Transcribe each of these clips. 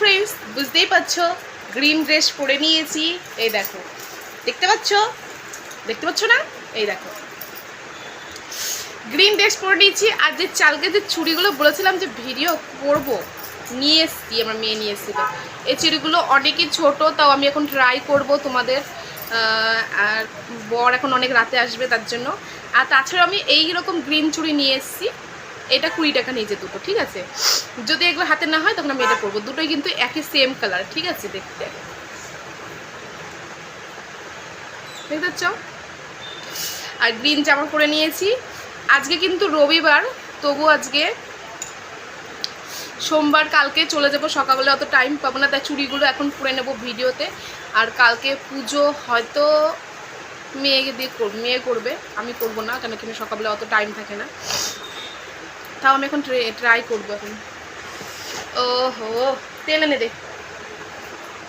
Friends বুঝতেই পারছ? Green dress পরে নিয়েছি, এই দেখো। দেখতে পাচ্ছ? দেখতে পাচ্ছ না? এই দেখো। গ্রিন ড্রেস পরে নিয়েছি, আর যে চালকে যে চুড়িগুলো বলেছিলাম যে ভিডিও করব, নিয়ে এসছি, আমার মেয়ে নিয়ে এসেছিল। এই চুড়িগুলো অনেকই ছোট, তাও আমি এখন ট্রাই করব তোমাদের আর বর এখন অনেক রাতে আসবে তার জন্য। আর তাছাড়া আমি এই রকম গ্রিন চুড়ি নিয়ে এসেছি। এটা কুড়ি টাকা নিয়েছে দুটো ঠিক আছে? যদি এগুলো হাতে না হয়, তখন আমি এটা করব দুটোই কিন্তু একই সেম কালার ঠিক আছে? দেখতে দেখতে পাচ্ছ? আর গ্রিন জামা পরে নিয়েছি। আজকে কিন্তু রবিবার, তবু আজকে সোমবার, কালকে চলে যাব সকালবেলা, অত টাইম পাবো না। তাই চুড়িগুলো এখন পরে নেব ভিডিওতে। আর কালকে পুজো হয়তো মেয়ে দিয়ে মেয়ে করবে। আমি করব না, কেন কি আমি সকালবেলা অত টাইম থাকে না। তাও আমি এখন ট্রাই করব এখন। ও হো তেল এনে দে।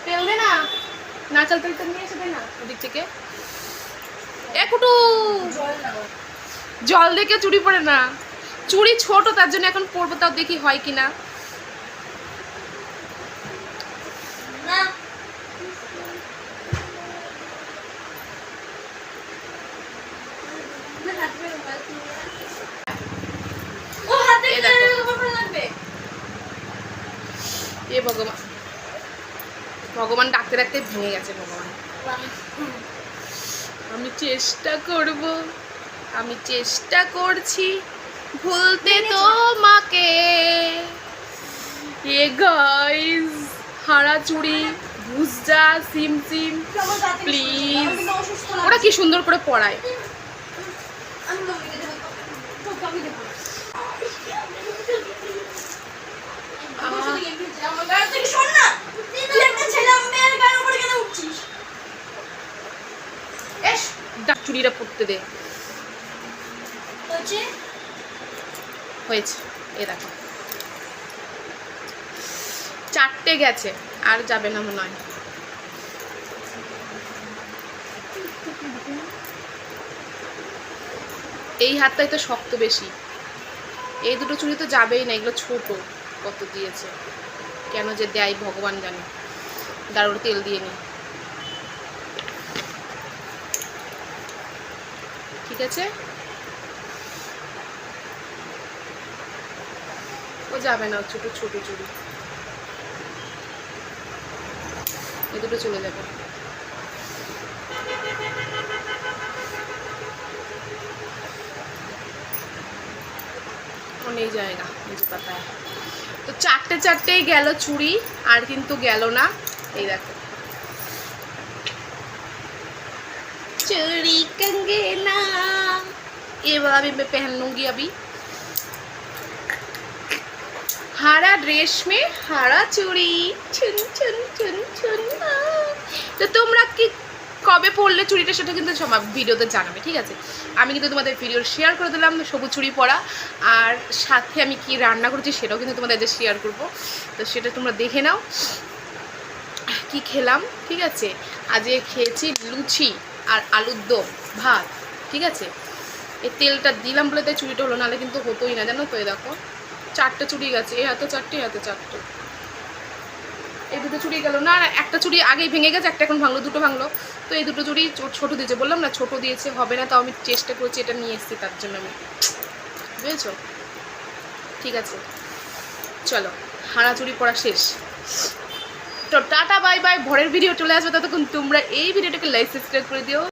তেল দে না। নাচাল তেল তো নিয়ে এসে দে না। ওদিক থেকে। একটু জল দেখে চুড়ি পড়ে না। চুড়ি ছোট তার জন্য এখন পরবো তাও দেখি হয় কিনা এ দেখো। এ ভগবান। ভগবান ডাকতে ডাকতে ভেঙে গেছে ভগবান। আমি চেষ্টা করব আমি চেষ্টা করছি ভুলতে তোমাকে। এ গাইস হারা চুড়ি ভুজা সিম সিম প্লিজ ওরা কি সুন্দর করে পড়ায়। চুড়িটা পড়তে দে। হয়েছে? এ দেখো। চারটে গেছে আর যাবে না মনে হয়। এই হাতটাই তো শক্ত বেশি। এই দুটো চুড়ি তো যাবেই না এগুলো ছোট। কত দিয়েছে? কেন যে দেয় ভগবান জানে। দারুর তেল দিয়ে নি। আছে ও যাবে না ছোট ছোট চুড়ি। এ দুটো চলে যাবে। জায়গা নিচে পাতায়। তো চারটে, চারটেই গেল চুড়ি, আর কিন্তু গেল না। এই দেখো। चूड़ी कंगना ये वाला भी मैं पहन लूंगी अभी हरा ड्रेस में हरा चूड़ी छुन छुन छुन छुन তো তোমরা কি কবে পরলে চুড়িটা সেটা কিন্তু সবাই ভিডিওতে জানাবে ঠিক আছে আমি কিন্তু তোমাদের ভিডিও শেয়ার করে দিলাম সবুজ চুড়ি পরা আর সাথে আমি কি রান্না করেছি সেটাও কিন্তু তোমাদের শেয়ার করব তো সেটা তোমরা দেখে নাও কি খেলাম ঠিক আছে আজকে খেয়েছি লুচি আর আলুর দম, ভাত, ঠিক আছে? এই তেলটা দিলাম বলে তাই চুড়িটা হলো, নাহলে কিন্তু হতোই না, জানো তো এই দেখো। চারটে চুড়ি গেছে, এই হাতে চারটে, এই হাতে চারটে। এই দুটো চুড়ি গেল। না আর একটা চুড়ি আগেই ভেঙে গেছে, একটা এখন ভাঙলো, দুটো ভাঙলো। তো এই দুটো চুড়ি চো- ছোট দিয়েছে, বললাম না ছোট দিয়েছে, হবে না, তাও আমি চেষ্টা করছি, এটা নিয়ে এসেছি তার জন্য আমি। বুঝেছ? ঠিক আছে। চলো হারা চুড়ি পড়া শেষ। তো টাটা, বাই বাই, ভরের ভিডিও চলে আসবে, ততক্ষণ তোমরা এই ভিডিওটাকে লাইক সাবস্ক্রাইব করে দিও।